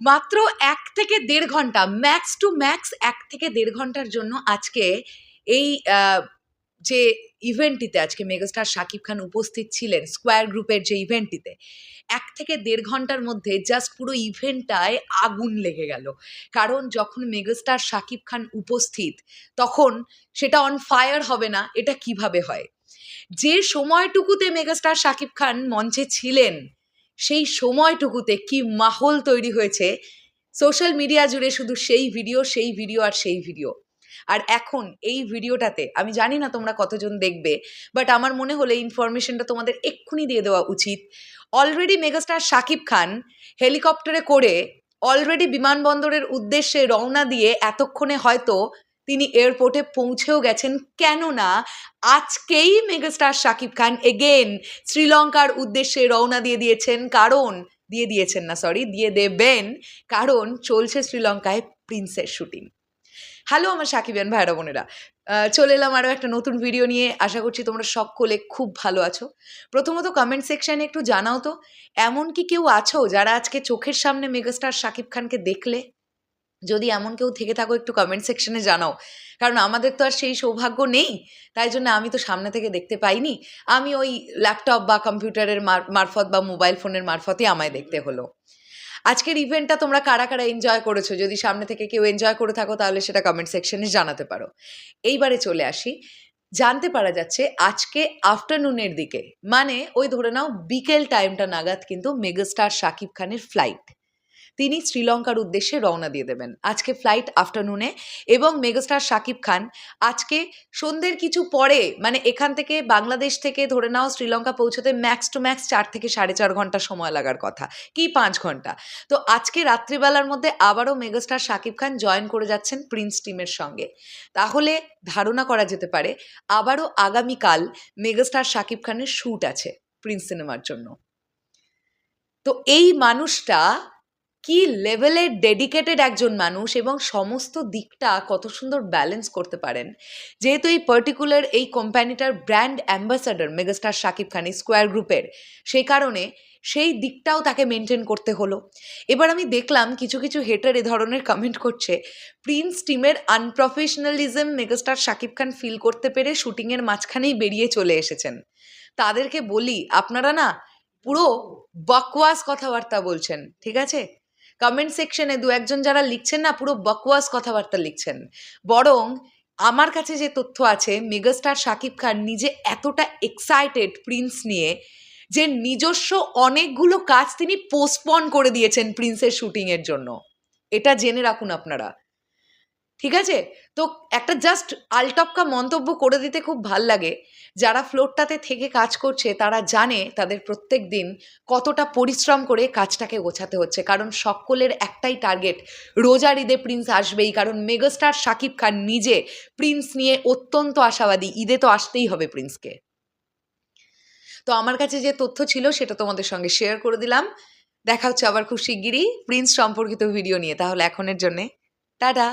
মাত্র এক থেকে দেড় ঘণ্টা ম্যাক্স টু ম্যাক্স এক থেকে দেড় ঘণ্টার জন্য আজকে এই যে ইভেন্টটিতে আজকে মেগাস্টার শাকিব খান উপস্থিত ছিলেন স্কোয়ার গ্রুপের যে ইভেন্টটিতে এক থেকে দেড় ঘণ্টার মধ্যে জাস্ট পুরো ইভেন্টটায় আগুন লেগে গেল। কারণ যখন মেগাস্টার শাকিব খান উপস্থিত, তখন সেটা অন ফায়ার হবে না, এটা কীভাবে হয়? যে সময়টুকুতে মেগাস্টার শাকিব খান মঞ্চে ছিলেন সেই সময়টুকুতে কি মাহল তৈরি হয়েছে। সোশ্যাল মিডিয়া জুড়ে শুধু সেই ভিডিও সেই ভিডিও আর সেই ভিডিও আর এখন এই ভিডিওটাতে আমি জানি না তোমরা কতজন দেখবে বাট আমার মনে হলে ইনফরমেশনটা তোমাদের এক্ষুনি দিয়ে দেওয়া উচিত। অলরেডি মেগাস্টার শাকিব খান হেলিকপ্টারে করে অলরেডি বিমানবন্দরের উদ্দেশ্যে রওনা দিয়ে এতক্ষণে হয়তো তিনি এয়ারপোর্টে পৌঁছেও গেছেন। কেননা আজকেই মেগাস্টার শাকিব খান এগেন শ্রীলঙ্কার উদ্দেশ্যে রওনা দিয়ে দিয়েছেন। কারণ, দিয়ে দিয়েছেন না সরি দিয়ে দেবেন। কারণ, চলছে শ্রীলঙ্কায় প্রিন্সের শুটিং হ্যালো আমার সাকিবিয়ান ভাইরা বোনেরা। চলে এলাম আরও একটা নতুন ভিডিও নিয়ে। আশা করছি তোমরা সকলে খুব ভালো আছো। প্রথমত কমেন্ট সেকশানে একটু জানাও তো এমন কি কেউ আছো যারা আজকে চোখের সামনে মেগাস্টার শাকিব খানকে দেখলে? যদি এমন কেউ থেকে থাকো, একটু কমেন্ট সেকশনে জানাও। কারণ আমাদের তো আর সেই সৌভাগ্য নেই। তাই জন্য আমি তো সামনে থেকে দেখতে পাইনি। আমি ওই ল্যাপটপ বা কম্পিউটারের মার- মারফত বা মোবাইল ফোনের মারফতই আমায় দেখতে হলো। আজকের ইভেন্টটা তোমরা কারা কারা এনজয় করেছ? যদি সামনে থেকে কেউ এনজয় করে থাকো, তাহলে সেটা কমেন্ট সেকশনে জানাতে পারো। এইবারে চলে আসি। জানতে পারা যাচ্ছে, আজকে আফটারনুনের দিকে। মানে ওই ধরে নাও বিকেল টাইমটা নাগাদ কিন্তু মেগাস্টার শাকিব খানের ফ্লাইট তিনি শ্রীলঙ্কার উদ্দেশ্যে রওনা দিয়ে দেবেন। আজকে ফ্লাইট আফটারনুনে এবং মেগাস্টার শাকিব খান আজকে সন্ধ্যের কিছু পরে মানে এখান থেকে বাংলাদেশ থেকে ধরে নাও শ্রীলঙ্কা পৌঁছতে ম্যাক্স টু ম্যাক্স চার থেকে সাড়ে চার ঘণ্টা সময় লাগার কথা, কি পাঁচ ঘণ্টা। তো আজকে রাত্রিবেলার মধ্যে আবারও মেগাস্টার শাকিব খান জয়েন করে যাচ্ছেন প্রিন্স টিমের সঙ্গে। তাহলে ধারণা করা যেতে পারে, আবারও আগামীকাল মেগাস্টার শাকিব খানের শ্যুট আছে প্রিন্স সিনেমার জন্য। তো এই মানুষটা কি লেভেলের ডেডিকেটেড একজন মানুষ এবং সমস্ত দিকটা কত সুন্দর ব্যালেন্স করতে পারেন? যেহেতু এই পার্টিকুলার এই কোম্পানিটার brand ambassador megastar Shakib Khan Square গ্রুপের সেই কারণে সেই দিকটাও তাকে মেনটেন করতে হলো। এবার আমি দেখলাম কিছু কিছু হেটার এ ধরনের কমেন্ট করছে প্রিন্স টিমের unprofessionalism megastar Shakib Khan feel করতে পেরে শুটিংয়ের মাঝখানেই বেরিয়ে চলে এসেছেন। তাদেরকে বলি, আপনারা না পুরো বকওয়াস কথাবার্তা বলছেন, ঠিক আছে? কমেন্ট সেকশনে দু একজন যারা লিখছেন না, পুরো বকওয়াস কথাবার্তা লিখছেন। বরং আমার কাছে যে তথ্য আছে, মেগাস্টার শাকিব খান নিজে এতটা এক্সাইটেড প্রিন্স নিয়ে যে নিজস্ব অনেকগুলো কাজ তিনি পোস্টপন করে দিয়েছেন প্রিন্সের শুটিংয়ের জন্য। এটা জেনে রাখুন আপনারা। ঠিক আছে? তো একটা জাস্ট আলটপকা মন্তব্য করে দিতে খুব ভালো লাগে। যারা ফ্লোরটাতে থেকে কাজ করছে, তারা জানে তাদের প্রত্যেক দিন কতটা পরিশ্রম করে কাজটাকে গোছাতে হচ্ছে। কারণ সকলের একটাই টার্গেট রোজার ঈদে প্রিন্স আসবেই। কারণ মেগাস্টার শাকিব খান নিজে প্রিন্স নিয়ে অত্যন্ত আশাবাদী। ঈদে তো আসতেই হবে প্রিন্সকে তো আমার কাছে যে তথ্য ছিল, সেটা তোমাদের সঙ্গে শেয়ার করে দিলাম। দেখা হচ্ছে আবার খুব শিগগিরই প্রিন্স সম্পর্কিত ভিডিও নিয়ে। তাহলে এখনের জন্যে, টাটা!